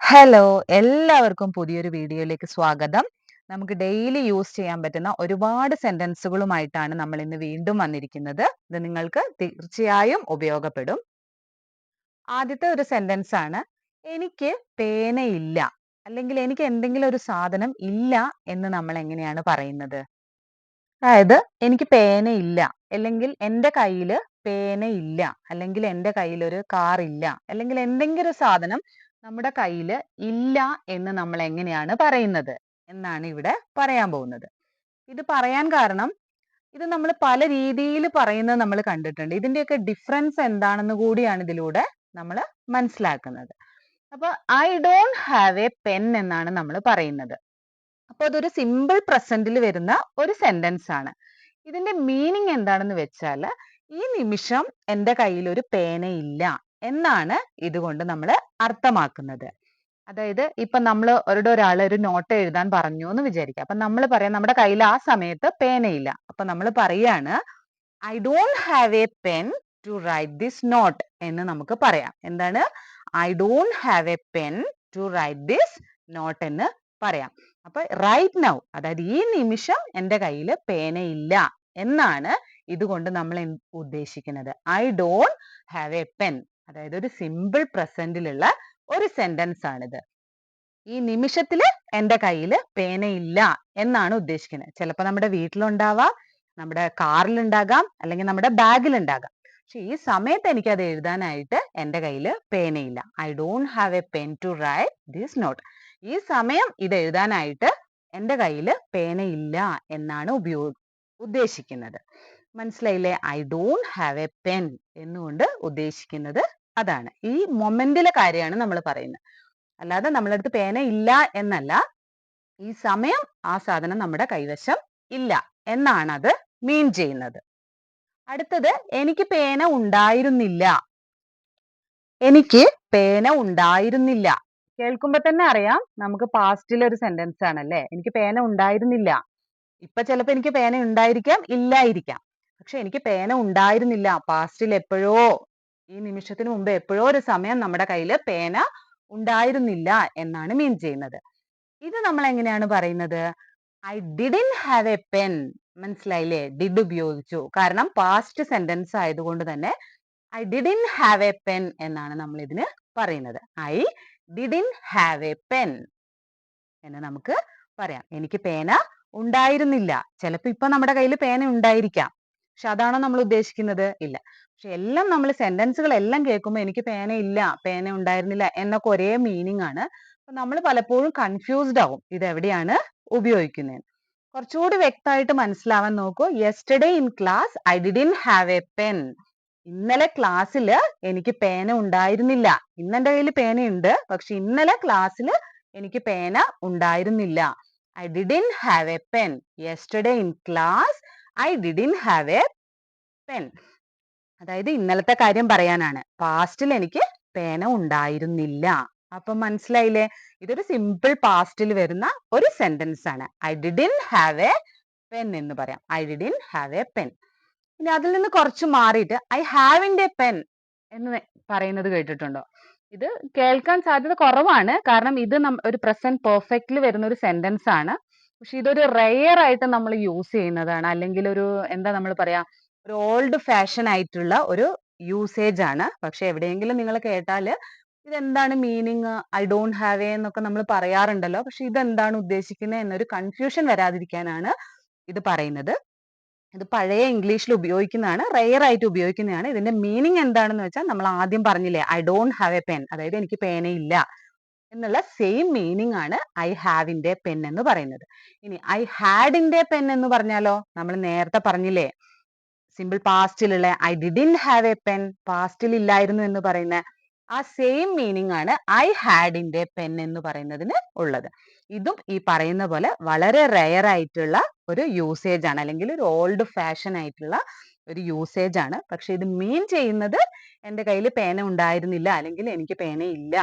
Hello എല്ലാവർക്കും പുതിയൊരു വീഡിയോയിലേക്ക് സ്വാഗതം. നമുക്ക് ഡെയിലി യൂസ് ചെയ്യാൻ പറ്റുന്ന ഒരുപാട് സെന്റൻസുകളുമായിട്ടാണ് നമ്മൾ ഇന്ന് വീണ്ടും വന്നിരിക്കുന്നത്. ഇത് നിങ്ങൾക്ക് തീർച്ചയായും ഉപയോഗപ്പെടും. ആദ്യത്തെ ഒരു സെന്റൻസ് ആണ് എനിക്ക് പേനയില്ല. അല്ലെങ്കിൽ എനിക്ക് എന്തെങ്കിലും ഒരു സാധനം ഇല്ല എന്ന് നമ്മൾ എങ്ങനെയാണ് പറയുന്നത്? അതായത് എനിക്ക് പേനയില്ല. അല്ലെങ്കിൽ എന്റെ കയ്യിൽ പേനയില്ല. അല്ലെങ്കിൽ എന്റെ കാർ ഇല്ല അല്ലെങ്കിൽ എന്തെങ്കിലും ഒരു സാധനം നമ്മുടെ കയ്യിൽ ഇല്ല എന്ന് നമ്മൾ എങ്ങനെയാണ് പറയുന്നത് എന്നാണ് ഇവിടെ പറയാൻ പോകുന്നത്. ഇത് പറയാൻ കാരണം ഇത് നമ്മൾ പല രീതിയിൽ പറയുന്നത് നമ്മൾ കണ്ടിട്ടുണ്ട്. ഇതിന്റെയൊക്കെ ഡിഫറൻസ് എന്താണെന്ന് കൂടിയാണ് ഇതിലൂടെ നമ്മൾ മനസ്സിലാക്കുന്നത്. അപ്പൊ I don't have a pen എന്നാണ് നമ്മൾ പറയുന്നത്. അപ്പൊ അതൊരു സിമ്പിൾ പ്രസന്റിൽ വരുന്ന ഒരു സെന്റൻസ് ആണ്. ഇതിന്റെ മീനിങ് എന്താണെന്ന് വെച്ചാൽ ഈ നിമിഷം എന്റെ കയ്യിൽ ഒരു പേനയില്ല. എന്നാണ് ഇതുകൊണ്ട് നമ്മൾ അർത്ഥമാക്കുന്നത്. അതായത് ഇപ്പൊ നമ്മൾ ഒരുടെ ഒരാൾ ഒരു നോട്ട് എഴുതാൻ പറഞ്ഞു എന്ന് വിചാരിക്കുക അപ്പൊ നമ്മൾ പറയാം നമ്മുടെ കയ്യിൽ ആ സമയത്ത് പേനയില്ല. അപ്പൊ നമ്മൾ പറയാണ് I don't have a pen to write this note എന്ന് നമുക്ക് പറയാം. എന്താണ്? I don't have a pen to write this note എന്ന് പറയാം. അപ്പൊ റൈറ്റ് നൗ അതായത് ഈ നിമിഷം എന്റെ കയ്യിൽ പേനയില്ല എന്നാണ് ഇതുകൊണ്ട് നമ്മൾ ഉദ്ദേശിക്കുന്നത്. I don't have a pen അതായത് ഒരു സിമ്പിൾ പ്രസന്റിലുള്ള ഒരു സെന്റൻസ് ആണിത്. ഈ നിമിഷത്തിൽ എന്റെ കയ്യിൽ പേനയില്ല എന്നാണ് ഉദ്ദേശിക്കുന്നത്. ചിലപ്പോൾ നമ്മുടെ വീട്ടിലുണ്ടാവാം നമ്മുടെ കാറിലുണ്ടാകാം അല്ലെങ്കിൽ നമ്മുടെ ബാഗിലുണ്ടാകാം. പക്ഷെ ഈ സമയത്ത് എനിക്ക് അത് എഴുതാനായിട്ട് എന്റെ കയ്യിൽ പേനയില്ല. I don't have a pen to write this note ഈ സമയം ഇത് എഴുതാനായിട്ട് എന്റെ കയ്യിൽ പേനയില്ല എന്നാണ് ഉപയോഗ ഉദ്ദേശിക്കുന്നത്. മനസ്സിലായില്ലേ? I don't have a pen എന്നുകൊണ്ട് ഉദ്ദേശിക്കുന്നത് അതാണ്. ഈ മൊമെന്റിലെ കാര്യമാണ് നമ്മൾ പറയുന്നത്. അല്ലാതെ നമ്മളടുത്ത് പേന ഇല്ല എന്നല്ല. ഈ സമയം ആ സാധനം നമ്മുടെ കൈവശം ഇല്ല എന്നാണ് അത് മീൻ ചെയ്യുന്നത്. അടുത്തത് എനിക്ക് പേന ഉണ്ടായിരുന്നില്ല. എനിക്ക് പേന ഉണ്ടായിരുന്നില്ല. കേൾക്കുമ്പോ തന്നെ അറിയാം നമുക്ക് പാസ്റ്റിലെ ഒരു സെന്റൻസ് ആണല്ലേ? എനിക്ക് പേന ഉണ്ടായിരുന്നില്ല. ഇപ്പൊ ചിലപ്പോ എനിക്ക് പേന ഉണ്ടായിരിക്കാം ഇല്ലായിരിക്കാം. പക്ഷെ എനിക്ക് പേന ഉണ്ടായിരുന്നില്ല. പാസ്റ്റിൽ എപ്പോഴോ ഈ നിമിഷത്തിന് മുമ്പ് എപ്പോഴോ ഒരു സമയം നമ്മുടെ കയ്യിൽ പേന ഉണ്ടായിരുന്നില്ല എന്നാണ് മീൻ ചെയ്യുന്നത്. ഇത് നമ്മൾ എങ്ങനെയാണ് പറയുന്നത്? I didn't have a pen മനസ്സിലായില്ലേ? ഡിഡ് ഉപയോഗിച്ചു. കാരണം പാസ്റ്റ് സെന്റൻസ് ആയതുകൊണ്ട് തന്നെ I didn't have a pen എന്നാണ് നമ്മൾ ഇതിന് പറയുന്നത്. I didn't have a pen എന്ന് നമുക്ക് പറയാം. എനിക്ക് പേന ഉണ്ടായിരുന്നില്ല. ചിലപ്പോ ഇപ്പൊ നമ്മുടെ കയ്യിൽ പേന ഉണ്ടായിരിക്കാം. പക്ഷെ അതാണോ നമ്മൾ ഉദ്ദേശിക്കുന്നത്? ഇല്ല. പക്ഷെ എല്ലാം നമ്മൾ സെന്റൻസുകൾ എല്ലാം കേൾക്കുമ്പോൾ എനിക്ക് പേന ഇല്ല പേന ഉണ്ടായിരുന്നില്ല എന്നൊക്കെ ഒരേ മീനിങ് ആണ്. അപ്പൊ നമ്മൾ പലപ്പോഴും കൺഫ്യൂസ്ഡ് ആവും ഇത് എവിടെയാണ് ഉപയോഗിക്കുന്നത്. കുറച്ചുകൂടി വ്യക്തമായിട്ട് മനസ്സിലാവാൻ നോക്കൂ. Yesterday in class I didn't have a pen ഇന്നലെ ക്ലാസ്സിൽ എനിക്ക് പേന ഉണ്ടായിരുന്നില്ല. ഇന്ന് എന്റെ കയ്യിൽ പേനയുണ്ട്. പക്ഷെ ഇന്നലെ ക്ലാസ്സിൽ എനിക്ക് പേന ഉണ്ടായിരുന്നില്ല. I didn't have a pen yesterday in class I didn't have a pen അതായത് ഇന്നലത്തെ കാര്യം പറയാനാണ്. പാസ്റ്റിൽ എനിക്ക് പേന ഉണ്ടായിരുന്നില്ല. അപ്പൊ മനസ്സിലായില്ലേ? ഇതൊരു സിമ്പിൾ പാസ്റ്റിൽ വരുന്ന ഒരു സെന്റൻസ് ആണ്. I didn't have a pen എന്ന് പറയാം. I didn't have a pen ഇനി അതിൽ നിന്ന് കുറച്ച് മാറിയിട്ട് ഐ ഹാവിന്റെ പെൻ എന്ന് പറയുന്നത് കേട്ടിട്ടുണ്ടോ? ഇത് കേൾക്കാൻ സാധ്യത കുറവാണ്. കാരണം ഇത് ഒരു പ്രസന്റ് പെർഫെക്റ്റിൽ വരുന്ന ഒരു സെന്റൻസ് ആണ്. പക്ഷെ ഇതൊരു റെയർ ആയിട്ട് നമ്മൾ യൂസ് ചെയ്യുന്നതാണ്. അല്ലെങ്കിൽ ഒരു എന്താ നമ്മൾ പറയാ ഒരു ഓൾഡ് ഫാഷൻ ആയിട്ടുള്ള ഒരു യൂസേജ് ആണ്. പക്ഷെ എവിടെയെങ്കിലും നിങ്ങൾ കേട്ടാൽ ഇതെന്താണ് meaning I don't have a എന്നൊക്കെ നമ്മൾ പറയാറുണ്ടല്ലോ. പക്ഷെ ഇതെന്താണ് ഉദ്ദേശിക്കുന്നത് എന്നൊരു കൺഫ്യൂഷൻ വരാതിരിക്കാനാണ് ഇത് പറയുന്നത്. ഇത് പഴയ ഇംഗ്ലീഷിൽ ഉപയോഗിക്കുന്നതാണ് റെയർ ആയിട്ട് ഉപയോഗിക്കുന്നതാണ്. ഇതിന്റെ മീനിങ് എന്താണെന്ന് വെച്ചാൽ നമ്മൾ ആദ്യം പറഞ്ഞില്ലേ I don't have a pen അതായത് എനിക്ക് പേനയില്ല. എന്നുള്ള സെയിം മീനിങ് ആണ് ഐ ഹാവിന്റെ പെൻ എന്ന് പറയുന്നത്. ഇനി ഐ ഹാഡിന്റെ പെൻ എന്ന് പറഞ്ഞാലോ? നമ്മൾ നേരത്തെ പറഞ്ഞില്ലേ? Simple പാസ്റ്റിലുള്ള I didn't have a pen പാസ്റ്റിൽ ഇല്ലായിരുന്നു എന്ന് പറയുന്ന ആ സെയിം മീനിങ് ആണ് ഐ ഹാഡിന്റെ പെൻ എന്ന് പറയുന്നതിന് ഉള്ളത്. ഇതും ഈ പറയുന്ന പോലെ വളരെ റെയർ ആയിട്ടുള്ള ഒരു യൂസേജ് ആണ് അല്ലെങ്കിൽ ഒരു ഓൾഡ് ഫാഷൻ ആയിട്ടുള്ള ഒരു യൂസേജ് ആണ്. പക്ഷെ ഇത് മീൻ ചെയ്യുന്നത് എന്റെ കയ്യിൽ പേന ഉണ്ടായിരുന്നില്ല അല്ലെങ്കിൽ എനിക്ക് പേന ഇല്ല.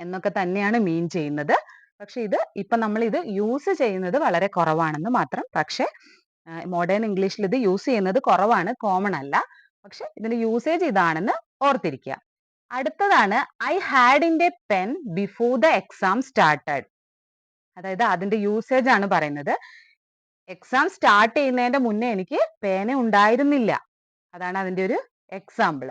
എന്നൊക്കെ തന്നെയാണ് മീൻ ചെയ്യുന്നത്. പക്ഷെ ഇത് ഇപ്പൊ നമ്മൾ ഇത് യൂസ് ചെയ്യുന്നത് വളരെ കുറവാണെന്ന് മാത്രം. പക്ഷെ മോഡേൺ ഇംഗ്ലീഷിൽ ഇത് യൂസ് ചെയ്യുന്നത് കുറവാണ് കോമൺ അല്ല. പക്ഷെ ഇതിന്റെ യൂസേജ് ഇതാണെന്ന് ഓർത്തിരിക്കുക. അടുത്തതാണ് I hadn't pen before the exam started അതായത് അതിന്റെ യൂസേജ് ആണ് പറയുന്നത്. എക്സാം സ്റ്റാർട്ട് ചെയ്യുന്നതിന്റെ മുന്നേ എനിക്ക് പേന ഉണ്ടായിരുന്നില്ല. അതാണ് അതിന്റെ ഒരു എക്സാമ്പിൾ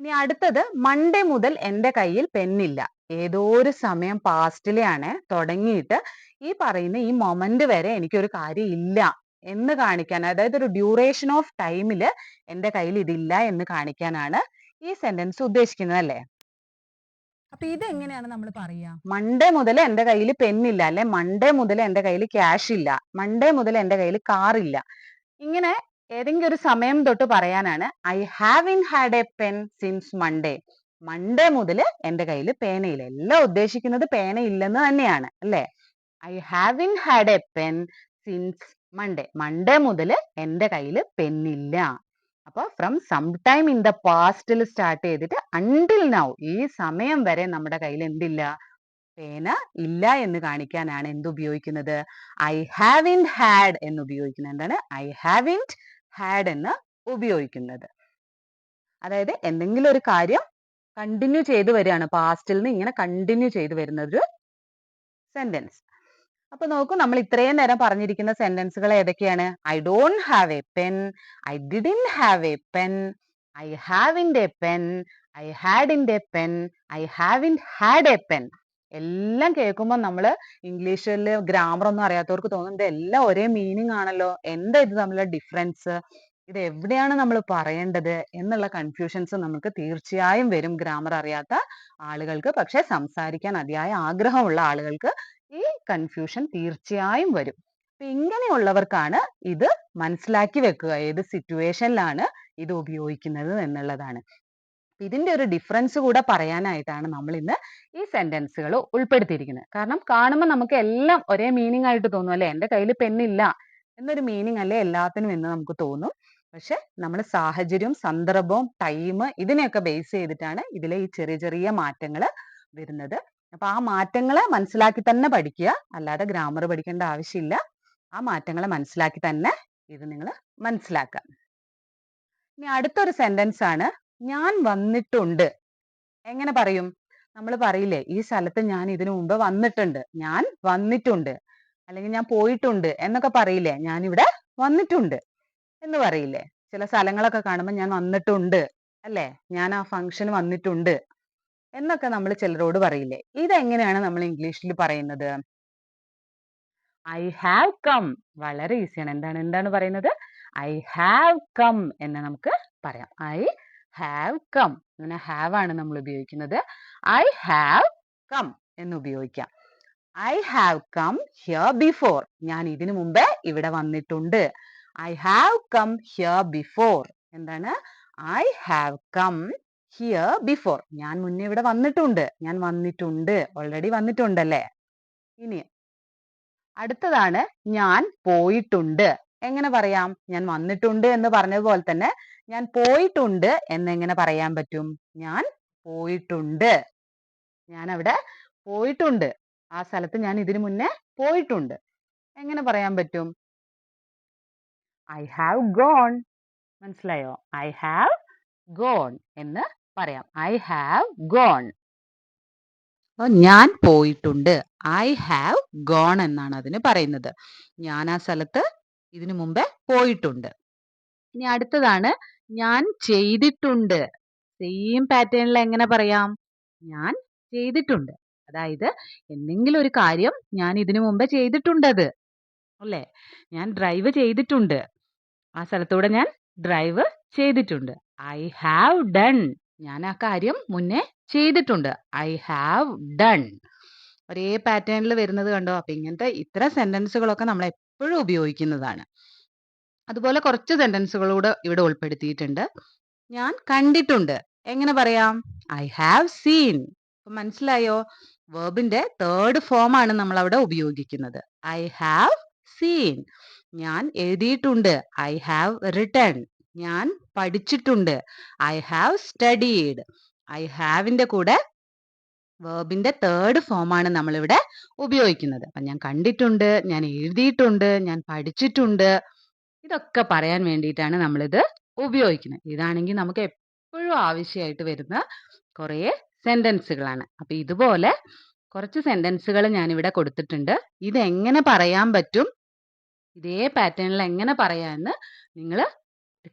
ഇനി അടുത്തത് മൺഡേ മുതൽ എന്റെ കയ്യിൽ പെന്നില്ല ഏതോ ഒരു സമയം പാസ്റ്റിലെയാണ് തുടങ്ങിയിട്ട് ഈ പറയുന്ന ഈ മൊമെന്റ് വരെ എനിക്കൊരു കാര്യം ഇല്ല എന്ന് കാണിക്കാൻ അതായത് ഒരു ഡ്യൂറേഷൻ ഓഫ് ടൈമിൽ എന്റെ കയ്യിൽ ഇതില്ല എന്ന് കാണിക്കാനാണ് ഈ സെന്റൻസ് ഉദ്ദേശിക്കുന്നത് അല്ലേ? അപ്പൊ ഇതെങ്ങനെയാണ് നമ്മൾ പറയാ? മൺഡേ മുതൽ എന്റെ കയ്യിൽ പെന്നില്ല അല്ലെ? മൺഡേ മുതൽ എന്റെ കയ്യിൽ ക്യാഷ് ഇല്ല. മൺഡേ മുതൽ എന്റെ കയ്യിൽ കാർ ഇല്ല. ഇങ്ങനെ ഏതെങ്കിലും ഒരു സമയം തൊട്ട് പറയാനാണ്. I haven't had a pen since Monday Monday മുതൽ എന്റെ കയ്യിൽ പേനയില്ല. എല്ലാം ഉദ്ദേശിക്കുന്നത് പേന ഇല്ലെന്ന് തന്നെയാണ് അല്ലേ? I haven't had a pen since Monday Monday മുതൽ എന്റെ കയ്യിൽ പെന്നില്ല. അപ്പൊ from some time in the പാസ്റ്റിൽ start ചെയ്തിട്ട് അണ്ടിൽ നൗ ഈ സമയം വരെ നമ്മുടെ കയ്യിൽ എന്തില്ല? പേന ഇല്ല എന്ന് കാണിക്കാനാണ് എന്ത് ഉപയോഗിക്കുന്നത് ഐ ഹാവ് ഇൻ ഹാഡ് എന്ന് ഉപയോഗിക്കുന്നത് എന്താണ്? ഐ ഹാവ് ഇൻ ഹാഡ് എന്ന് ഉപയോഗിക്കുന്നത്. അതായത് എന്തെങ്കിലും ഒരു കാര്യം കണ്ടിന്യൂ ചെയ്തു വരികയാണ്. പാസ്റ്റിൽ നിന്ന് ഇങ്ങനെ കണ്ടിന്യൂ ചെയ്തു വരുന്ന ഒരു സെന്റൻസ് അപ്പൊ നോക്കൂ നമ്മൾ ഇത്രയും നേരം പറഞ്ഞിരിക്കുന്ന സെന്റൻസുകൾ ഏതൊക്കെയാണ്? I don't have a pen I didn't have a pen I haven't a pen I hadn't a pen I haven't had a pen എല്ലാം കേൾക്കുമ്പോൾ നമ്മൾ ഇംഗ്ലീഷിൽ ഗ്രാമർ ഒന്നും അറിയാത്തവർക്ക് തോന്നും ഇത് എല്ലാം ഒരേ മീനിങ് ആണല്ലോ. എന്താ ഇത് തമ്മിലുള്ള ഡിഫറൻസ് ഇത് എവിടെയാണ് നമ്മൾ പറയേണ്ടത്? എന്നുള്ള കൺഫ്യൂഷൻസ് നമുക്ക് തീർച്ചയായും വരും ഗ്രാമർ അറിയാത്ത ആളുകൾക്ക്. പക്ഷെ സംസാരിക്കാൻ അതിയായ ആഗ്രഹമുള്ള ആളുകൾക്ക് ഈ കൺഫ്യൂഷൻ തീർച്ചയായും വരും. അപ്പൊ ഇങ്ങനെയുള്ളവർക്കാണ് ഇത് മനസ്സിലാക്കി വെക്കുക. ഏത് സിറ്റുവേഷനിലാണ് ഇത് ഉപയോഗിക്കുന്നത് എന്നുള്ളതാണ്. ഇതിന്റെ ഒരു ഡിഫറൻസ് കൂടെ പറയാനായിട്ടാണ് നമ്മൾ ഇന്ന് ഈ സെന്റൻസുകൾ ഉൾപ്പെടുത്തിയിരിക്കുന്നത്. കാരണം കാണുമ്പോൾ നമുക്ക് എല്ലാം ഒരേ മീനിങ് ആയിട്ട് തോന്നും അല്ലെ? എന്റെ കയ്യിൽ പെന്നില്ല എന്നൊരു മീനിങ് അല്ലേ എല്ലാത്തിനും എന്ന് നമുക്ക് തോന്നും. പക്ഷെ നമ്മൾ സാഹചര്യവും സന്ദർഭവും ടൈം ഇതിനെയൊക്കെ ബേസ് ചെയ്തിട്ടാണ് ഇതിലെ ഈ ചെറിയ ചെറിയ മാറ്റങ്ങൾ വരുന്നത്. അപ്പൊ ആ മാറ്റങ്ങളെ മനസ്സിലാക്കി തന്നെ പഠിക്കുക. അല്ലാതെ ഗ്രാമർ പഠിക്കേണ്ട ആവശ്യമില്ല. ആ മാറ്റങ്ങളെ മനസ്സിലാക്കി തന്നെ ഇത് നിങ്ങൾ മനസ്സിലാക്കുക. ഇനി അടുത്തൊരു സെന്റൻസ് ആണ് ഞാൻ വന്നിട്ടുണ്ട്. എങ്ങനെ പറയും? നമ്മൾ പറയില്ലേ ഈ സ്ഥലത്ത് ഞാൻ ഇതിനു മുമ്പ് വന്നിട്ടുണ്ട്. ഞാൻ വന്നിട്ടുണ്ട്. അല്ലെങ്കിൽ ഞാൻ പോയിട്ടുണ്ട് എന്നൊക്കെ പറയില്ലേ ഞാൻ ഇവിടെ വന്നിട്ടുണ്ട് എന്ന് പറയില്ലേ? ചില സ്ഥലങ്ങളൊക്കെ കാണുമ്പോൾ ഞാൻ വന്നിട്ടുണ്ട് അല്ലേ? ഞാൻ ആ ഫംഗ്ഷന് വന്നിട്ടുണ്ട് എന്നൊക്കെ നമ്മൾ ചിലരോട് പറയില്ലേ? ഇതെങ്ങനെയാണ് നമ്മൾ ഇംഗ്ലീഷിൽ പറയുന്നത്? ഐ ഹാവ് കം വളരെ ഈസിയാണ് എന്താണ്? എന്താണ് പറയുന്നത്? ഐ ഹാവ് കം എന്ന് നമുക്ക് പറയാം. ഐ ഹാവ് കം അങ്ങനെ ഹാവ് ആണ് നമ്മൾ ഉപയോഗിക്കുന്നത്. ഐ ഹാവ് കം എന്ന് ഉപയോഗിക്കാം. I have come here before ഞാൻ ഇതിനു മുമ്പേ ഇവിടെ വന്നിട്ടുണ്ട്. I have come here before എന്താണ്? I have come here before ഞാൻ മുന്നേ ഇവിടെ വന്നിട്ടുണ്ട്. ഞാൻ വന്നിട്ടുണ്ട്. ഓൾറെഡി വന്നിട്ടുണ്ടല്ലേ? ഇനി അടുത്തതാണ് ഞാൻ പോയിട്ടുണ്ട്. എങ്ങനെ പറയാം? ഞാൻ വന്നിട്ടുണ്ട് എന്ന് പറഞ്ഞതുപോലെ തന്നെ ഞാൻ പോയിട്ടുണ്ട് എന്നെങ്ങനെ പറയാൻ പറ്റും? ഞാൻ പോയിട്ടുണ്ട്. ഞാൻ അവിടെ പോയിട്ടുണ്ട്. ആ സ്ഥലത്ത് ഞാൻ ഇതിനു മുന്നേ പോയിട്ടുണ്ട്. എങ്ങനെ പറയാൻ പറ്റും? ഐ ഹാവ് ഗോൺ മനസ്സിലായോ? ഐ ഹാവ് ഗോൺ എന്ന് പറയാം. ഐ ഹാവ് ഗോൺ ഞാൻ പോയിട്ടുണ്ട്. ഐ ഹാവ് ഗോൺ എന്നാണ് അതിന് പറയുന്നത്. ഞാൻ ആ സ്ഥലത്ത് ഇതിനു മുമ്പേ പോയിട്ടുണ്ട്. ഇനി അടുത്തതാണ് ഞാൻ ചെയ്തിട്ടുണ്ട്. സെയിം പാറ്റേണിൽ എങ്ങനെ പറയാം? ഞാൻ ചെയ്തിട്ടുണ്ട്. അതായത് എന്തെങ്കിലും ഒരു കാര്യം ഞാൻ ഇതിനു മുമ്പ് ചെയ്തിട്ടുണ്ടത്. അല്ലേ? ഞാൻ ഡ്രൈവ് ചെയ്തിട്ടുണ്ട്. ആ സ്ഥലത്തൂടെ ഞാൻ ഡ്രൈവ് ചെയ്തിട്ടുണ്ട്. ഐ ഹാവ് ഡൺ ഞാൻ ആ കാര്യം മുന്നേ ചെയ്തിട്ടുണ്ട്. ഐ ഹാവ് ഡൺ ഒരേ പാറ്റേണിൽ വരുന്നത് കണ്ടോ? അപ്പൊ ഇങ്ങനത്തെ ഇത്ര സെന്റൻസുകളൊക്കെ നമ്മൾ എപ്പോഴും ഉപയോഗിക്കുന്നതാണ്. അതുപോലെ കുറച്ച് സെന്റൻസുകൾ കൂടെ ഇവിടെ ഉൾപ്പെടുത്തിയിട്ടുണ്ട്. ഞാൻ കണ്ടിട്ടുണ്ട്. എങ്ങനെ പറയാം? ഐ ഹാവ് സീൻ മനസ്സിലായോ? വേർബിന്റെ തേർഡ് ഫോം ആണ് നമ്മൾ അവിടെ ഉപയോഗിക്കുന്നത്. ഐ ഹാവ് സീൻ ഞാൻ എഴുതിയിട്ടുണ്ട്. ഐ ഹാവ് റിട്ടേൺ ഞാൻ പഠിച്ചിട്ടുണ്ട്. ഐ ഹാവ് സ്റ്റഡീഡ് ഐ ഹാവിന്റെ കൂടെ വേർബിന്റെ തേർഡ് ഫോം ആണ് നമ്മളിവിടെ ഉപയോഗിക്കുന്നത്. അപ്പൊ ഞാൻ കണ്ടിട്ടുണ്ട് ഞാൻ എഴുതിയിട്ടുണ്ട് ഞാൻ പഠിച്ചിട്ടുണ്ട്. ഇതൊക്കെ പറയാൻ വേണ്ടിയിട്ടാണ് നമ്മളിത് ഉപയോഗിക്കുന്നത്? ഇതാണെങ്കിൽ നമുക്ക് എപ്പോഴും ആവശ്യമായിട്ട് വരുന്ന കുറേ സെന്റൻസുകളാണ്. അപ്പം ഇതുപോലെ കുറച്ച് സെന്റൻസുകൾ ഞാനിവിടെ കൊടുത്തിട്ടുണ്ട്. ഇതെങ്ങനെ പറയാൻ പറ്റും? ഇതേ പാറ്റേണിൽ എങ്ങനെ പറയാമെന്ന് നിങ്ങൾ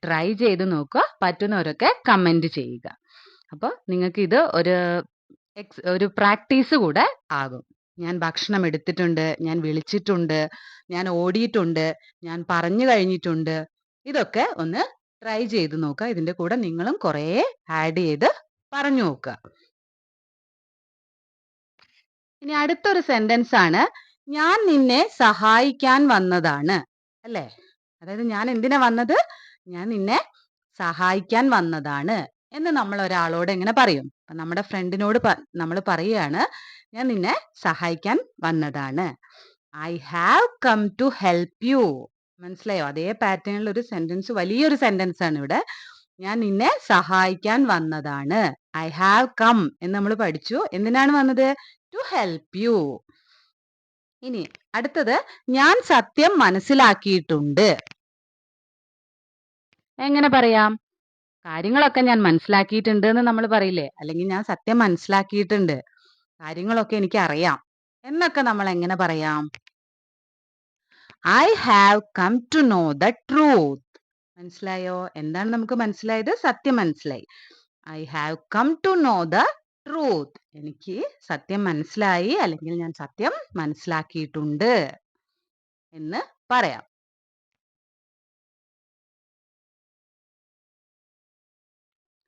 ട്രൈ ചെയ്ത് നോക്കുക. പറ്റുന്നവരൊക്കെ കമന്റ് ചെയ്യുക. അപ്പോൾ നിങ്ങൾക്ക് ഇത് ഒരു എക്സ് ഒരു പ്രാക്ടീസ് കൂടെ ആകും. ഞാൻ ഭക്ഷണം എടുത്തിട്ടുണ്ട് ഞാൻ വിളിച്ചിട്ടുണ്ട് ഞാൻ ഓടിയിട്ടുണ്ട് ഞാൻ പറഞ്ഞു കഴിഞ്ഞിട്ടുണ്ട്. ഇതൊക്കെ ഒന്ന് ട്രൈ ചെയ്ത് നോക്കുക. ഇതിന്റെ കൂടെ നിങ്ങളും കുറേ ആഡ് ചെയ്ത് പറഞ്ഞു നോക്കുക. ഇനി അടുത്തൊരു സെന്റൻസ് ആണ് ഞാൻ നിന്നെ സഹായിക്കാൻ വന്നതാണ്. അല്ലേ? അതായത് ഞാൻ എന്തിനാ വന്നത്? ഞാൻ നിന്നെ സഹായിക്കാൻ വന്നതാണ് എന്ന് നമ്മൾ ഒരാളോട് എങ്ങനെ പറയും നമ്മുടെ ഫ്രണ്ടിനോട് നമ്മൾ പറയുകയാണ് ഞാൻ നിന്നെ സഹായിക്കാൻ വന്നതാണ്. I have come to help you. മനസ്സിലായോ? അതേ പാറ്റേണിൽ ഒരു സെന്റൻസ് വലിയൊരു സെന്റൻസ് ആണ് ഇവിടെ. ഞാൻ നിന്നെ സഹായിക്കാൻ വന്നതാണ്. ഐ ഹാവ് കം എന്ന് നമ്മൾ പഠിച്ചു. എന്തിനാണ് വന്നത്? To help you. ഇനി അടുത്തത് ഞാൻ സത്യം മനസ്സിലാക്കിയിട്ടുണ്ട്. എങ്ങനെ പറയാം? കാര്യങ്ങളൊക്കെ ഞാൻ മനസ്സിലാക്കിയിട്ടുണ്ട് എന്ന് നമ്മൾ പറയില്ലേ? അല്ലെങ്കിൽ ഞാൻ സത്യം മനസ്സിലാക്കിയിട്ടുണ്ട്. കാര്യങ്ങളൊക്കെ എനിക്ക് അറിയാം എന്നൊക്കെ നമ്മൾ എങ്ങനെ പറയാം? I have come to know the truth മനസ്സിലായോ? എന്താണ് നമുക്ക് മനസ്സിലായത്? സത്യം മനസ്സിലായി. I have come to know the truth എനിക്ക് സത്യം മനസ്സിലായി അല്ലെങ്കിൽ ഞാൻ സത്യം മനസ്സിലാക്കിയിട്ടുണ്ട് എന്ന് പറയാം.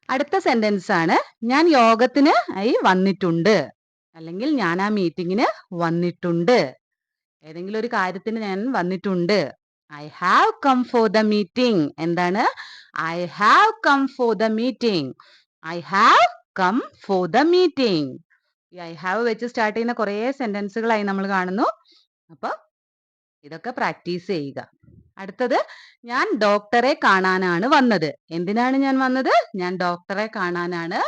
അടുത്ത സെന്റൻസ് ആണ് ഞാൻ യോഗത്തിന് ആയി വന്നിട്ടുണ്ട്. അല്ലെങ്കിൽ ഞാൻ ആ മീറ്റിങ്ങിന് വന്നിട്ടുണ്ട്. ഏതെങ്കിലും ഒരു കാര്യത്തിന് ഞാൻ വന്നിട്ടുണ്ട്. I have come for the meeting എന്താണ്? I have come for the meeting I have come for the meeting ഈ ഐ ഹാവ് വെച്ച് സ്റ്റാർട്ട് ചെയ്യുന്ന കുറേ സെന്റൻസുകളായി നമ്മൾ കാണുന്നു. അപ്പൊ ഇതൊക്കെ പ്രാക്ടീസ് ചെയ്യുക. അടുത്തത് ഞാൻ ഡോക്ടറെ കാണാനാണ് വന്നത്. എന്തിനാണ് ഞാൻ വന്നത്? ഞാൻ ഡോക്ടറെ കാണാനാണ്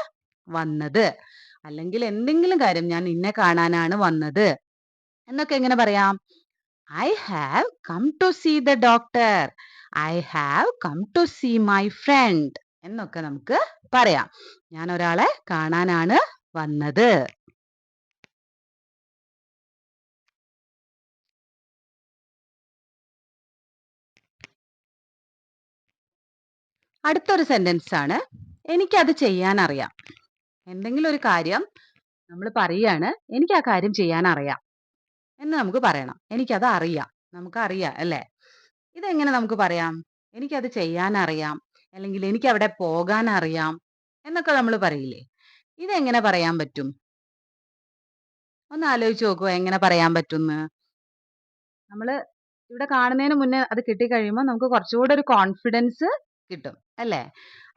വന്നത്. അല്ലെങ്കിൽ എന്തെങ്കിലും കാര്യം ഞാൻ നിന്നെ കാണാനാണ് വന്നത്. എന്നൊക്കെ എങ്ങനെ പറയാം? I have come to see the doctor I have come to see my friend എന്നൊക്കെ നമുക്ക് പറയാം. ഞാൻ ഒരാളെ കാണാനാണ് വന്നത്. അടുത്തൊരു സെന്റൻസ് ആണ്. എനിക്കത് ചെയ്യാൻ അറിയാം എന്തെങ്കിലും ഒരു കാര്യം നമ്മൾ പറയാണ് എനിക്ക് ആ കാര്യം ചെയ്യാൻ അറിയാം എന്ന് നമുക്ക് പറയണം. എനിക്കത് അറിയാം. നമുക്ക് അറിയാം അല്ലേ? ഇതെങ്ങനെ നമുക്ക് പറയാം? എനിക്കത് ചെയ്യാൻ അറിയാം അല്ലെങ്കിൽ എനിക്ക് അവിടെ പോകാൻ അറിയാം എന്നൊക്കെ നമ്മൾ പറയില്ലേ? ഇതെങ്ങനെ പറയാൻ പറ്റും? ഒന്ന് ആലോചിച്ച് നോക്കുക എങ്ങനെ പറയാൻ പറ്റുന്ന്. നമ്മൾ ഇവിടെ കാണുന്നതിന് മുന്നേ അത് കിട്ടിക്കഴിയുമ്പോൾ നമുക്ക് കുറച്ചുകൂടെ ഒരു കോൺഫിഡൻസ് കിട്ടും അല്ലേ?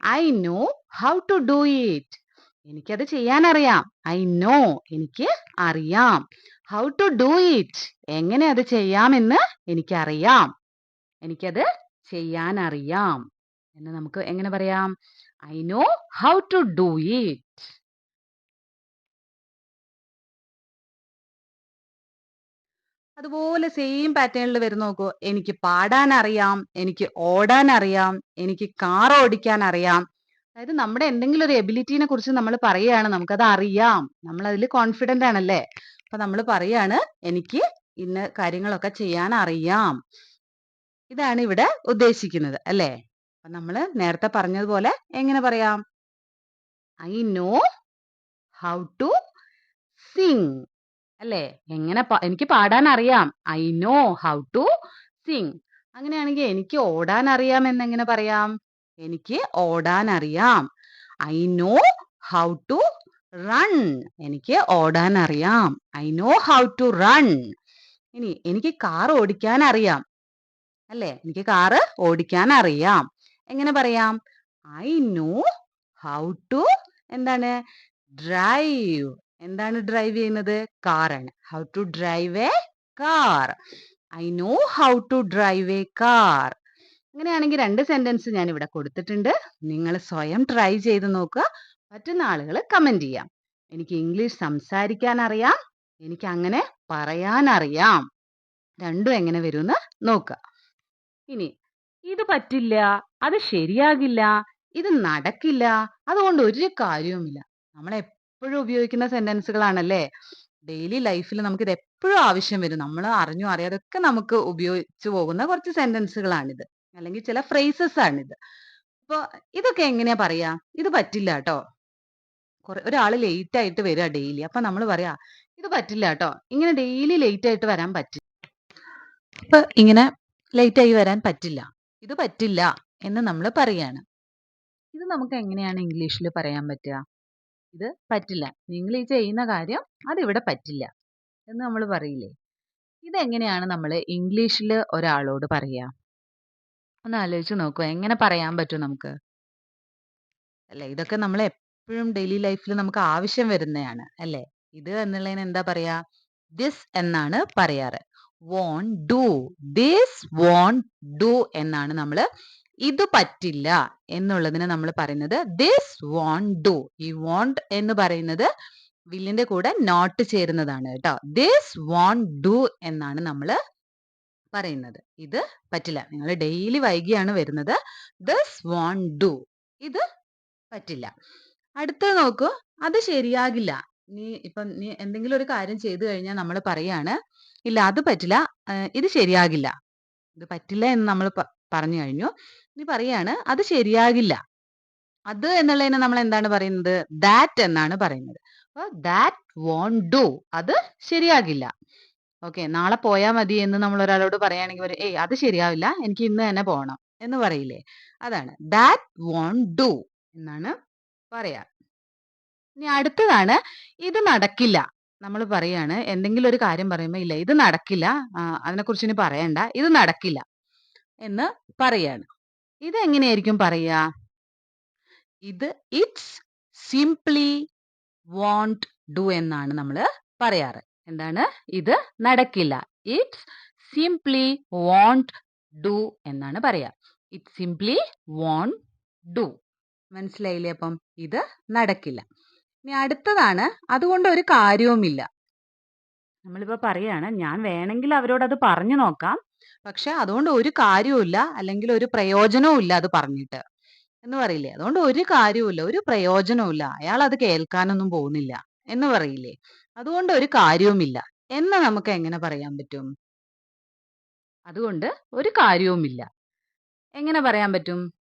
I know how to do it എനിക്കത് ചെയ്യാൻ അറിയാം ഐ നോ എനിക്ക് അറിയാം. ഹൗ ടു ഡു ഇറ്റ് എങ്ങനെ അത് ചെയ്യാമെന്ന് എനിക്കറിയാം. എനിക്കത് ചെയ്യാൻ അറിയാം എന്ന് നമുക്ക് എങ്ങനെ പറയാം? I know how to do it അതുപോലെ സെയിം പാറ്റേണിൽ വരും നോക്കൂ. എനിക്ക് പാടാൻ അറിയാം എനിക്ക് ഓടാൻ അറിയാം എനിക്ക് കാർ ഓടിക്കാൻ അറിയാം അതായത് നമ്മുടെ എന്തെങ്കിലും ഒരു എബിലിറ്റിനെ കുറിച്ച് നമ്മൾ പറയുകയാണ് നമുക്കത് അറിയാം. നമ്മൾ അതിൽ കോൺഫിഡന്റ് ആണല്ലേ? അപ്പൊ നമ്മൾ പറയാണ് എനിക്ക് ഇന്ന കാര്യങ്ങളൊക്കെ ചെയ്യാൻ അറിയാം. ഇതാണ് ഇവിടെ ഉദ്ദേശിക്കുന്നത് അല്ലേ? അപ്പൊ നമ്മൾ നേരത്തെ പറഞ്ഞതുപോലെ എങ്ങനെ പറയാം? I know how to sing അല്ലേ? എങ്ങനെ എനിക്ക് പാടാൻ അറിയാം. I know how to sing അങ്ങനെയാണെങ്കിൽ എനിക്ക് ഓടാൻ അറിയാം എന്നെങ്ങനെ പറയാം? എനിക്ക് ഓടാൻ അറിയാം I know how to run എനിക്ക് ഓടാൻ അറിയാം I know how to run ഇനി എനിക്ക് കാർ ഓടിക്കാൻ അറിയാം അല്ലേ? എനിക്ക് കാറ് ഓടിക്കാൻ അറിയാം എങ്ങനെ പറയാം? ഐ നോ ഹൗ ടു എന്താണ്? ഡ്രൈവ് എന്താണ് ഡ്രൈവ് ചെയ്യുന്നത്? കാറാണ് how to drive a car I know how to drive a car അങ്ങനെയാണെങ്കിൽ രണ്ട് സെന്റൻസ് ഞാൻ ഇവിടെ കൊടുത്തിട്ടുണ്ട്. നിങ്ങൾ സ്വയം ട്രൈ ചെയ്ത് നോക്കുക. പറ്റുന്ന ആളുകൾ കമന്റ് ചെയ്യാം. എനിക്ക് ഇംഗ്ലീഷ് സംസാരിക്കാൻ അറിയാം. എനിക്ക് അങ്ങനെ പറയാൻ അറിയാം. രണ്ടും എങ്ങനെ വരുമെന്ന് നോക്കുക. ഇനി ഇത് പറ്റില്ല അത് ശരിയാകില്ല ഇത് നടക്കില്ല അതുകൊണ്ട് ഒരു കാര്യവുമില്ല. നമ്മൾ എപ്പോഴും ഉപയോഗിക്കുന്ന സെന്റൻസുകളാണല്ലേ ഡെയിലി ലൈഫിൽ നമുക്ക് ഇത് എപ്പോഴും ആവശ്യം വരും. നമ്മൾ അറിഞ്ഞോ അറിയാതൊക്കെ നമുക്ക് ഉപയോഗിച്ചു പോകുന്ന കുറച്ച് സെന്റൻസുകളാണിത് അല്ലെങ്കിൽ ചില ഫ്രേസസ് ആണിത്. അപ്പൊ ഇതൊക്കെ എങ്ങനെയാ പറയാ? ഇത് പറ്റില്ല കേട്ടോ കുറെ ഒരാൾ ലേറ്റ് ആയിട്ട് വരിക ഡെയിലി അപ്പൊ നമ്മൾ പറയാ ഇത് പറ്റില്ല കേട്ടോ ഇങ്ങനെ ഡെയിലി ലേറ്റ് ആയിട്ട് വരാൻ പറ്റില്ല. അപ്പൊ ഇങ്ങനെ ലേറ്റ് ആയി വരാൻ പറ്റില്ല. ഇത് പറ്റില്ല എന്ന് നമ്മൾ പറയാണ്. ഇത് നമുക്ക് എങ്ങനെയാണ് ഇംഗ്ലീഷിൽ പറയാൻ പറ്റുക? ഇത് പറ്റില്ല. നിങ്ങൾ ഈ ചെയ്യുന്ന കാര്യം അതിവിടെ പറ്റില്ല എന്ന് നമ്മൾ പറയില്ലേ? ഇതെങ്ങനെയാണ് നമ്മൾ ഇംഗ്ലീഷിൽ ഒരാളോട് പറയുക ഒന്ന് ആലോചിച്ച് നോക്കൂ. എങ്ങനെ പറയാൻ പറ്റും നമുക്ക്? അല്ലേ? ഇതൊക്കെ നമ്മൾ എപ്പോഴും ഡെയിലി ലൈഫിൽ നമുക്ക് ആവശ്യം വരുന്നതാണ് അല്ലേ? ഇത് എന്നുള്ളതിന് എന്താ പറയാ? ദിസ് എന്നാണ് പറയാറ്. Won't do this won't do എന്നാണ് നമ്മൾ ഇത് പറ്റില്ല എന്നുള്ളതിന് നമ്മൾ പറയുന്നത് ദിസ് വോൺ ഡു ഈ വോണ്ട് എന്ന് പറയുന്നത് വില്ലിന്റെ കൂടെ നോട്ട് ചേരുന്നതാണ് കേട്ടോ. ദിസ് വോൺ ഡു എന്നാണ് നമ്മൾ പറയുന്നത്. ഇത് പറ്റില്ല. നിങ്ങൾ ഡെയിലി വൈകിയാണ് വരുന്നത്. ദസ് വോൺ ഡു ഇത് പറ്റില്ല. അടുത്തത് നോക്കൂ. അത് ശരിയാകില്ല. നീ ഇപ്പം നീ എന്തെങ്കിലും ഒരു കാര്യം ചെയ്തു കഴിഞ്ഞാൽ നമ്മൾ പറയാണ് ഇല്ല അത് പറ്റില്ല. ഇത് ശരിയാകില്ല. ഇത് പറ്റില്ല എന്ന് നമ്മൾ പറഞ്ഞു കഴിഞ്ഞു. നീ പറയാണ് അത് ശരിയാകില്ല. അത് എന്നുള്ളതിനെ നമ്മൾ എന്താണ് പറയുന്നത്? ദാറ്റ് എന്നാണ് പറയുന്നത്. ദാറ്റ് വോൺ ഡു അത് ശരിയാകില്ല. ഓക്കെ നാളെ പോയാൽ മതി എന്ന് നമ്മൾ ഒരാളോട് പറയുകയാണെങ്കിൽ വരും ഏയ് അത് ശരിയാവില്ല. എനിക്ക് ഇന്ന് തന്നെ പോകണം എന്ന് പറയില്ലേ? അതാണ്. ദാറ്റ് വോൺ ഡു എന്നാണ് പറയാ. ഇനി അടുത്തതാണ്. ഇത് നടക്കില്ല. നമ്മൾ പറയാണ് എന്തെങ്കിലും ഒരു കാര്യം പറയുമ്പോൾ ഇല്ല ഇത് നടക്കില്ല. അതിനെക്കുറിച്ച് ഇനി പറയണ്ട. ഇത് നടക്കില്ല. എന്ന് പറയാണ്. ഇത് എങ്ങനെയായിരിക്കും പറയാ? ഇത് ഇറ്റ്സ് സിംപ്ലി വോണ്ട് ഡു എന്നാണ് നമ്മൾ പറയാറ്. എന്താണ്? ഇത് നടക്കില്ല. ഇറ്റ്സ് സിംപ്ലി വോണ്ട് ഡു എന്നാണ് പറയാ. ഇറ്റ് സിംപ്ലി വോണ്ട് ഡു മനസ്സിലായില്ലേ അപ്പം? ഇത് നടക്കില്ല. ഇനി അടുത്തതാണ്. അതുകൊണ്ട് ഒരു കാര്യവുമില്ല. നമ്മളിപ്പോ പറയാണ് ഞാൻ വേണമെങ്കിൽ അത് പറഞ്ഞു നോക്കാം. പക്ഷെ അതുകൊണ്ട് ഒരു കാര്യവുമില്ല അല്ലെങ്കിൽ ഒരു പ്രയോജനവും ഇല്ല അത് പറഞ്ഞിട്ട്. എന്ന് പറയില്ലേ? അതുകൊണ്ട് ഒരു കാര്യവുമില്ല ഒരു പ്രയോജനവുമില്ല. അയാൾ അത് കേൾക്കാനൊന്നും പോകുന്നില്ല. എന്ന് പറയില്ലേ? അതുകൊണ്ട് ഒരു കാര്യവുമില്ല. എന്ന് നമുക്ക് എങ്ങനെ പറയാൻ പറ്റും? അതുകൊണ്ട് ഒരു കാര്യവുമില്ല. എങ്ങനെ പറയാൻ പറ്റും?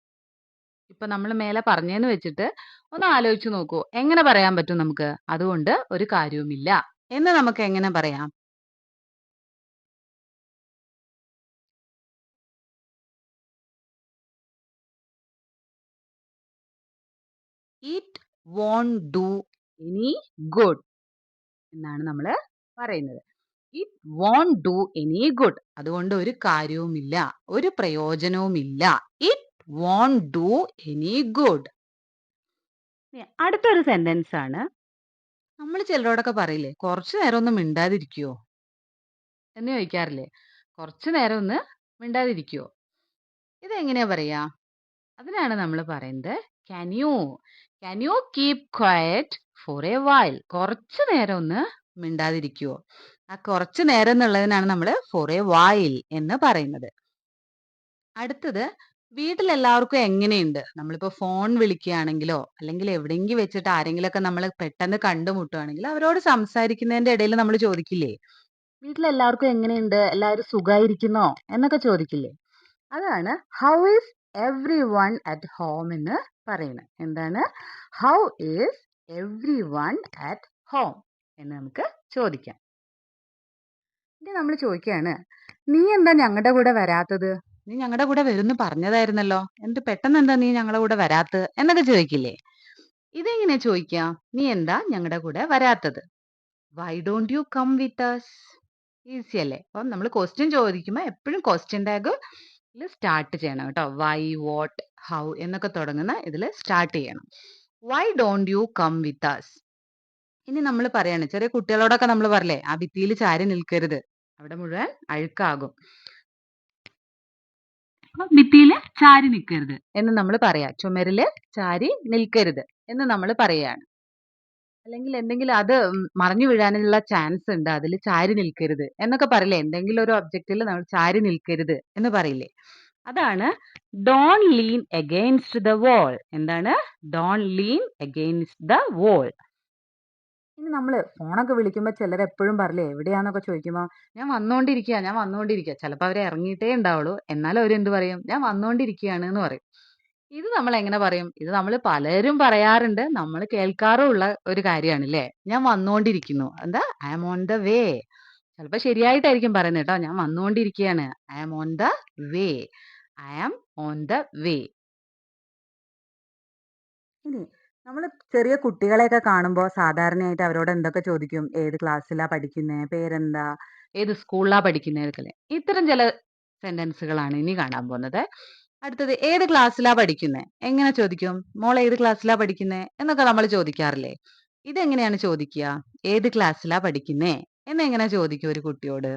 ഇപ്പൊ നമ്മൾ മേലെ പറഞ്ഞേന്ന് വെച്ചിട്ട് ഒന്ന് ആലോചിച്ചു നോക്കൂ. എങ്ങനെ പറയാൻ പറ്റും നമുക്ക്? അതുകൊണ്ട് ഒരു കാര്യവുമില്ല. എന്ന് നമുക്ക് എങ്ങനെ പറയാം? It won't do any good എന്നാണ് നമ്മൾ പറയുന്നത്. It won't do any good അതുകൊണ്ട് ഒരു കാര്യവുമില്ല ഒരു പ്രയോജനവുമില്ല. It won't do any good അടുത്തൊരു സെന്റൻസ് ആണ്. നമ്മൾ ചിലരോടൊക്കെ പറയില്ലേ കുറച്ചു നേരം ഒന്ന് മിണ്ടാതിരിക്കുവോ? എന്ന് ചോദിക്കാറില്ലേ കുറച്ചു നേരം ഒന്ന് മിണ്ടാതിരിക്കുവോ? ഇതെങ്ങനെയാ പറയാ? അതിനാണ് നമ്മൾ പറയുന്നത് can you can you keep quiet for a while കുറച്ചു നേരം ഒന്ന് മിണ്ടാതിരിക്കുവോ? ആ കുറച്ചു നേരം എന്നുള്ളതിനാണ് നമ്മൾ ഫോർ എ വൈൽ എന്ന് പറയുന്നത്. അടുത്തത് വീട്ടിൽ എല്ലാവർക്കും എങ്ങനെയുണ്ട്? നമ്മളിപ്പോ ഫോൺ വിളിക്കുകയാണെങ്കിലോ അല്ലെങ്കിൽ എവിടെയെങ്കിലും വെച്ചിട്ട് ആരെങ്കിലുമൊക്കെ നമ്മൾ പെട്ടെന്ന് കണ്ടുമുട്ടുകയാണെങ്കിൽ അവരോട് സംസാരിക്കുന്നതിന്റെ ഇടയിൽ നമ്മൾ ചോദിക്കില്ലേ? വീട്ടിൽ എല്ലാവർക്കും എങ്ങനെയുണ്ട്? എല്ലാവരും സുഖമായിരിക്കുന്നോ എന്നൊക്കെ ചോദിക്കില്ലേ? അതാണ് how is everyone at home എന്ന് പറയുന്നത്. എന്താണ്? How is everyone at home എന്ന് നമുക്ക് ചോദിക്കാം. ഇനി നമ്മൾ ചോദിക്കുകയാണ് നീ എന്താ ഞങ്ങളുടെ കൂടെ വരാത്തത്? നീ ഞങ്ങളുടെ കൂടെ വരുമെന്ന് പറഞ്ഞതായിരുന്നല്ലോ. എന്നിട്ട് പെട്ടെന്ന് എന്താ നീ ഞങ്ങളുടെ കൂടെ വരാത്തത്? എന്നൊക്കെ ചോദിക്കില്ലേ? ഇതെങ്ങനെ ചോദിക്കാം? നീ എന്താ ഞങ്ങളുടെ കൂടെ വരാത്തത്? Why don't you come with us easy അല്ലേ? അപ്പം നമ്മൾ ക്വസ്റ്റ്യൻ ചോദിക്കുമ്പോൾ എപ്പോഴും ക്വസ്റ്റ്യൻ ടാഗ് സ്റ്റാർട്ട് ചെയ്യണം കേട്ടോ. വൈ വാട്ട് ഹൗ എന്നൊക്കെ തുടങ്ങുന്ന ഇതിൽ സ്റ്റാർട്ട് ചെയ്യണം. Why don't you come with us ഇനി നമ്മൾ പറയാണ് ചെറിയ കുട്ടികളോടൊക്കെ നമ്മൾ പറയില്ലേ ആ ഭിത്തിയിൽ ചാരി നിൽക്കരുത്. അവിടെ മുഴുവൻ അഴുക്കാകും. ഭിത്തിയിൽ ചാരി നിൽക്കരുത് എന്ന് നമ്മൾ പറയാ. ചുമരിൽ ചാരി നിൽക്കരുത് എന്ന് നമ്മൾ പറയാണ് അല്ലെങ്കിൽ എന്തെങ്കിലും അത് മറിഞ്ഞു വീഴാനുള്ള ചാൻസ് ഉണ്ട് അതിൽ ചാരി നിൽക്കരുത് എന്നൊക്കെ പറയില്ലേ? എന്തെങ്കിലും ഒരു ഒബ്ജക്റ്റിൽ നമ്മൾ ചാരി നിൽക്കരുത് എന്ന് പറയില്ലേ? അതാണ് don't lean against the wall എന്താണ്? Don't lean against the wall ഇനി നമ്മൾ ഫോണൊക്കെ വിളിക്കുമ്പോൾ ചിലർ എപ്പോഴും പറയില്ലേ എവിടെയാന്നൊക്കെ ചോദിക്കുമ്പോൾ ഞാൻ വന്നുകൊണ്ടിരിക്കുക ഞാൻ വന്നുകൊണ്ടിരിക്കുക ചിലപ്പോൾ അവർ ഇറങ്ങിയിട്ടേ ഉണ്ടാവുള്ളൂ. എന്നാലും അവരെന്ത് പറയും? ഞാൻ വന്നുകൊണ്ടിരിക്കുകയാണ് എന്ന് പറയും. ഇത് നമ്മൾ എങ്ങനെ പറയും? ഇത് നമ്മൾ പലരും പറയാറുണ്ട്. നമ്മൾ കേൾക്കാറുള്ള ഒരു കാര്യമാണ് അല്ലേ ഞാൻ വന്നുകൊണ്ടിരിക്കുന്നു എന്താ? I am on the way ചിലപ്പോൾ ശരിയായിട്ടായിരിക്കും പറയുന്നത് കേട്ടോ. ഞാൻ വന്നുകൊണ്ടിരിക്കുകയാണ് I am on the way I am on the way. ഇനി നമ്മൾ ചെറിയ കുട്ടികളെയൊക്കെ കാണുമ്പോൾ സാധാരണയായിട്ട് അവരോട് എന്തൊക്കെ ചോദിക്കും? ഏത് ക്ലാസ്സിലാ പഠിക്കുന്നത് പേരെന്താ? ഏത് സ്കൂളിലാ പഠിക്കുന്നത് ഇത്തരം ചില സെന്റൻസുകളാണ് ഇനി കാണാൻ പോകുന്നത്. അടുത്തത് ഏത് ക്ലാസ്സിലാ പഠിക്കുന്നത് എങ്ങനെ ചോദിക്കും? മോൾ ഏത് ക്ലാസ്സിലാ പഠിക്കുന്നത് എന്നൊക്കെ നമ്മൾ ചോദിക്കാറില്ലേ? ഇതെങ്ങനെയാണ് ചോദിക്കുക? ഏത് ക്ലാസ്സിലാ പഠിക്കുന്നേ? എന്നെങ്ങനെ ചോദിക്കും ഒരു കുട്ടിയോട്?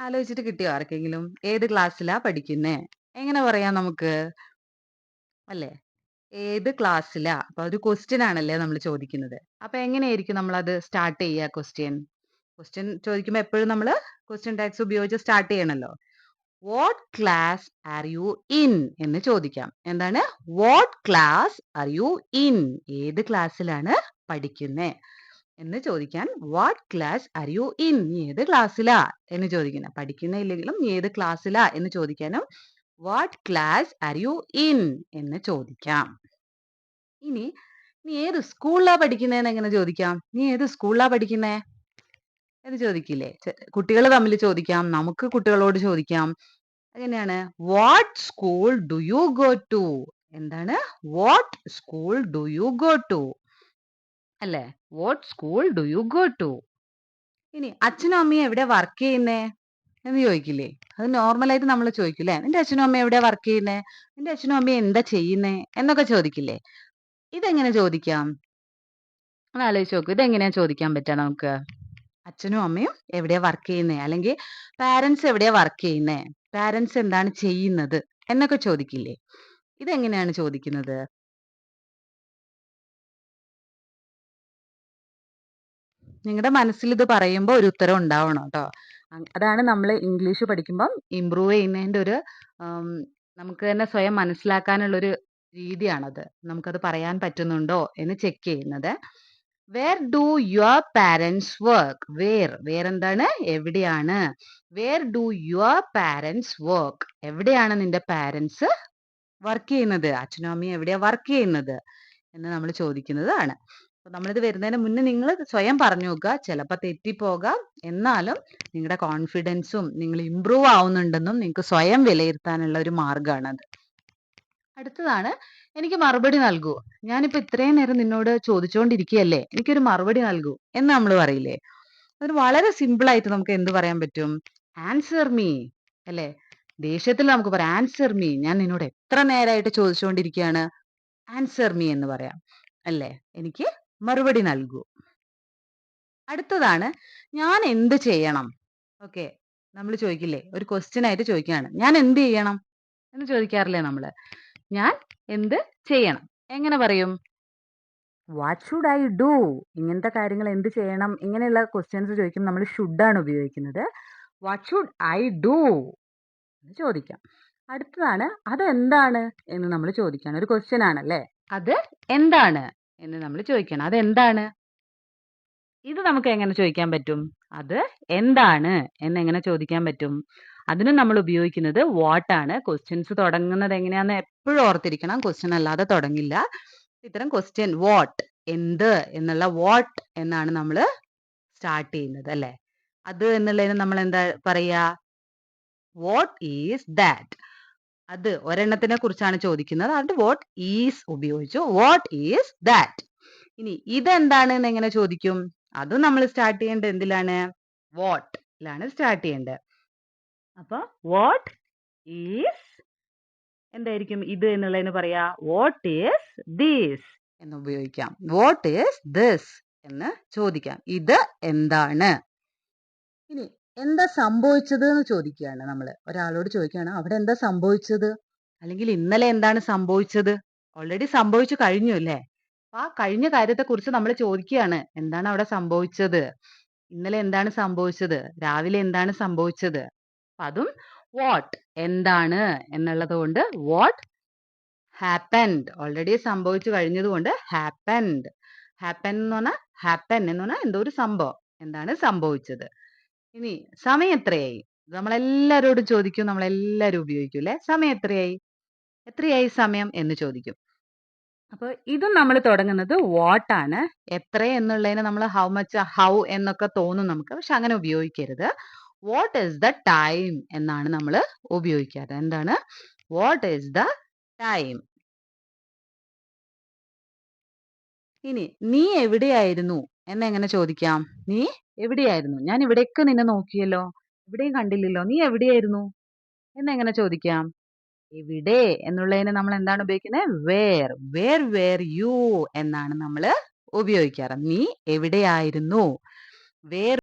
ആലോചിച്ചിട്ട് കിട്ടിയോ ആർക്കെങ്കിലും? ഏത് ക്ലാസ്സിലാ പഠിക്കുന്നേ? എങ്ങനെ പറയാം നമുക്ക്? അല്ലേ? ഏത് ക്ലാസ്സിലാ? അപ്പൊ ഒരു ക്വസ്റ്റ്യൻ ആണല്ലേ നമ്മൾ ചോദിക്കുന്നത്. അപ്പൊ എങ്ങനെയായിരിക്കും നമ്മൾ അത് സ്റ്റാർട്ട് ചെയ്യുക ക്വസ്റ്റ്യൻ ക്വസ്റ്റ്യൻ ചോദിക്കുമ്പോൾ എപ്പോഴും നമ്മൾ ക്വസ്റ്റ്യൻ ടാക്സ് ഉപയോഗിച്ച് start ചെയ്യണല്ലോ. What class are you in എന്ന് ചോദിക്കാം. എന്താണ്? What class are you in ഏത് ക്ലാസ്സിലാണ് പഠിക്കുന്നത് എന്ന് ചോദിക്കാൻ what class are you in നീ ഏത് ക്ലാസ്സിലാ എന്ന് ചോദിക്കുന്നത് പഠിക്കുന്ന ഇല്ലെങ്കിലും നീ ഏത് ക്ലാസ്സിലാ എന്ന് ചോദിക്കാനും what class are you in എന്ന് ചോദിക്കാം. ഇനി നീ ഏത് സ്കൂളിലാ പഠിക്കുന്നതെന്ന് എങ്ങനെ ചോദിക്കാം? നീ ഏത് സ്കൂളിലാ പഠിക്കുന്നേ? എന്ന് ചോദിക്കില്ലേ? കുട്ടികൾ തമ്മിൽ ചോദിക്കാം നമുക്ക് കുട്ടികളോട് ചോദിക്കാം. എങ്ങനെയാണ് what school do you go to എന്താണ് what school do you go to അല്ലേ? What school do you go to ഇനി അച്ഛനും അമ്മയും എവിടെ വർക്ക് ചെയ്യുന്നേ എന്ന് ചോദിക്കില്ലേ? അത് നോർമലായിട്ട് നമ്മൾ ചോദിക്കില്ലേ? നിന്റെ അച്ഛനും അമ്മയും എവിടെ വർക്ക് ചെയ്യുന്നേ? നിന്റെ അച്ഛനും അമ്മയും എന്താ ചെയ്യുന്നേ? എന്നൊക്കെ ചോദിക്കില്ലേ? ഇതെങ്ങനെ ചോദിക്കാം? ഒന്ന് ആലോചിച്ച് നോക്കൂ. ഇതെങ്ങനെയാ ചോദിക്കാൻ പറ്റാ നമുക്ക്? അച്ഛനും അമ്മയും എവിടെയാ വർക്ക് ചെയ്യുന്നേ? അല്ലെങ്കിൽ പാരന്റ്സ് എവിടെയാ വർക്ക് ചെയ്യുന്നേ? പാരന്റ്സ് എന്താണ് ചെയ്യുന്നത്? എന്നൊക്കെ ചോദിക്കില്ലേ? ഇതെങ്ങനെയാണ് ചോദിക്കുന്നത്? നിങ്ങളുടെ മനസ്സിൽ ഇത് പറയുമ്പോൾ ഒരു ഉത്തരം ഉണ്ടാവണം കേട്ടോ അതാണ് നമ്മൾ ഇംഗ്ലീഷ് പഠിക്കുമ്പം ഇമ്പ്രൂവ് ചെയ്യുന്നതിന്റെ ഒരു നമുക്ക് തന്നെ സ്വയം മനസ്സിലാക്കാനുള്ള ഒരു രീതിയാണത്. നമുക്കത് പറയാൻ പറ്റുന്നുണ്ടോ എന്ന് ചെക്ക് ചെയ്യുന്നത്. Where do your parents work where where എന്താണ് എവിടെയാണ്? Where do your parents work എവിടെയാണ് നിന്റെ പാരൻസ് വർക്ക് ചെയ്യുന്നത്? അച്ഛനും അമ്മയും എവിടെയാണ് വർക്ക് ചെയ്യുന്നത്? എന്ന് നമ്മൾ ചോദിക്കുന്നതാണ്. അപ്പൊ നമ്മളിത് വരുന്നതിന് മുന്നേ നിങ്ങൾ സ്വയം പറഞ്ഞു നോക്കുക ചിലപ്പോൾ തെറ്റിപ്പോകാം. എന്നാലും നിങ്ങളുടെ കോൺഫിഡൻസും നിങ്ങൾ ഇമ്പ്രൂവ് ആവുന്നുണ്ടെന്നും നിങ്ങൾക്ക് സ്വയം വിലയിരുത്താനുള്ള ഒരു മാർഗമാണത് അടുത്തതാണ് എനിക്ക് മറുപടി നൽകൂ. ഞാനിപ്പോ ഇത്രയും നേരം നിന്നോട് ചോദിച്ചുകൊണ്ടിരിക്കുകയല്ലേ എനിക്കൊരു മറുപടി നൽകൂ. എന്ന് നമ്മൾ പറയില്ലേ? അതിന് വളരെ സിമ്പിൾ ആയിട്ട് നമുക്ക് എന്ത് പറയാൻ പറ്റും? ആൻസർ മീ അല്ലേ? ദേഷ്യത്തിൽ നമുക്ക് പറയാം ആൻസർ മീ ഞാൻ നിന്നോട് എത്ര നേരമായിട്ട് ചോദിച്ചുകൊണ്ടിരിക്കുകയാണ് ആൻസർ മീ എന്ന് പറയാം. അല്ലേ? എനിക്ക് മറുപടി നൽകൂ. അടുത്തതാണ് ഞാൻ എന്ത് ചെയ്യണം? ഓക്കെ നമ്മൾ ചോദിക്കില്ലേ ഒരു ക്വസ്റ്റ്യൻ ആയിട്ട് ചോദിക്കുകയാണ് ഞാൻ എന്ത് ചെയ്യണം? എന്ന് ചോദിക്കാറില്ലേ നമ്മൾ ഞാൻ എന്ത് ചെയ്യണം? എങ്ങനെ പറയും? വാട്ട് ഷുഡ് ഐ ഡു ഇങ്ങനത്തെ കാര്യങ്ങൾ എന്ത് ചെയ്യണം? ഇങ്ങനെയുള്ള ക്വസ്റ്റ്യൻസ് ചോദിക്കുമ്പോൾ നമ്മൾ ഷുഡ് ആണ് ഉപയോഗിക്കുന്നത്. വാട്ട് ഷുഡ് ഐ ഡു എന്ന് ചോദിക്കാം. അടുത്തതാണ് അതെന്താണ്? എന്ന് നമ്മൾ ചോദിക്കുകയാണ്. ഒരു ക്വസ്റ്റ്യൻ ആണല്ലേ? അത് എന്താണ്? എന്ന് നമ്മൾ ചോദിക്കണം. അതെന്താണ്? ഇത് നമുക്ക് എങ്ങനെ ചോദിക്കാൻ പറ്റും? അത് എന്താണ് എന്ന് എങ്ങനെ ചോദിക്കാൻ പറ്റും? അതിന് നമ്മൾ ഉപയോഗിക്കുന്നത് വാട്ട് ആണ്. ക്വസ്റ്റ്യൻസ് തുടങ്ങുന്നത് എങ്ങനെയാന്ന് എപ്പോഴും ഓർത്തിരിക്കണം. ക്വസ്റ്റ്യൻ അല്ലാതെ തുടങ്ങില്ല. ഇത്തരം ക്വസ്റ്റ്യൻ വാട്ട് എന്ത് എന്നുള്ള വാട്ട് എന്നാണ് നമ്മൾ സ്റ്റാർട്ട് ചെയ്യുന്നത് അല്ലെ? അത് എന്നുള്ളതിന് നമ്മൾ എന്താ പറയാ വാട്ട് ഈസ് ദാറ്റ് അത് ഒരെണ്ണത്തിനെ കുറിച്ചാണ് ചോദിക്കുന്നത്. അതുകൊണ്ട് വാട്ട് ഈസ് ഉപയോഗിച്ചു. വാട്ട് ഈസ് ദാറ്റ് ഇനി ഇതെന്താണ് എന്ന് എങ്ങനെ ചോദിക്കും? അതും നമ്മൾ സ്റ്റാർട്ട് ചെയ്യേണ്ടത് എന്തിലാണ്? വാട്ടിലാണ് സ്റ്റാർട്ട് ചെയ്യേണ്ടത്. അപ്പൊ വാട്ട് ഈസ് എന്തായിരിക്കും ഇത് എന്നുള്ളതിന് പറയാ വാട്ട് ഈസ് ദീസ് എന്ന് ഉപയോഗിക്കാം. വാട്ട് ഈസ് ദിസ് എന്ന് ചോദിക്കാം. ഇത് എന്താണ്? ഇനി എന്താ സംഭവിച്ചത് എന്ന് ചോദിക്കുകയാണ് നമ്മൾ ഒരാളോട് ചോദിക്കുകയാണ് അവിടെ എന്താ സംഭവിച്ചത് അല്ലെങ്കിൽ ഇന്നലെ എന്താണ് സംഭവിച്ചത് ഓൾറെഡി സംഭവിച്ചു കഴിഞ്ഞു അല്ലേ ആ കഴിഞ്ഞ കാര്യത്തെ കുറിച്ച് നമ്മൾ ചോദിക്കുകയാണ്. എന്താണ് അവിടെ സംഭവിച്ചത്? ഇന്നലെ എന്താണ് സംഭവിച്ചത്? രാവിലെ എന്താണ് സംഭവിച്ചത്? അതും വാട്ട് എന്താണ് എന്നുള്ളത് കൊണ്ട് വാട്ട് ഹാപ്പൻഡ് ഓൾറെഡി സംഭവിച്ചു കഴിഞ്ഞതുകൊണ്ട് ഹാപ്പൻഡ് ഹാപ്പൻ എന്ന് പറഞ്ഞാൽ ഹാപ്പൻ എന്ന് പറഞ്ഞാൽ എന്തോ ഒരു സംഭവം എന്താണ് സംഭവിച്ചത് ഇനി സമയം എത്രയായി? നമ്മളെല്ലാരോടും ചോദിക്കും നമ്മളെല്ലാരും ഉപയോഗിക്കും അല്ലെ? സമയം എത്രയായി? എത്രയായി സമയം എന്ന് ചോദിക്കും. അപ്പൊ ഇതും നമ്മൾ തുടങ്ങുന്നത് വാട്ട് ആണ്. എത്ര എന്നുള്ളതിന് നമ്മൾ ഹൗ മച്ച് ഹൗ എന്നൊക്കെ തോന്നും നമുക്ക്. പക്ഷെ അങ്ങനെ ഉപയോഗിക്കരുത്. വാട്ട് ഈസ് ദ ടൈം എന്നാണ് നമ്മൾ ഉപയോഗിക്കാറ്. എന്താണ്? വാട്ട് ഈസ് ദ ടൈം ഇനി നീ എവിടെയായിരുന്നു? എന്നെങ്ങനെ ചോദിക്കാം? നീ എവിടെയായിരുന്നു? ഞാൻ ഇവിടേക്ക് നിന്നെ നോക്കിയല്ലോ. എവിടെയും കണ്ടില്ലല്ലോ. നീ എവിടെയായിരുന്നു? എന്നെങ്ങനെ ചോദിക്കാം? എവിടെ? എന്നുള്ളതിന് നമ്മൾ എന്താണ് ഉപയോഗിക്കുന്നത് വേർ വേർ വേർ യു എന്നാണ് നമ്മൾ ഉപയോഗിക്കാറ്. നീ എവിടെയായിരുന്നു? വേർ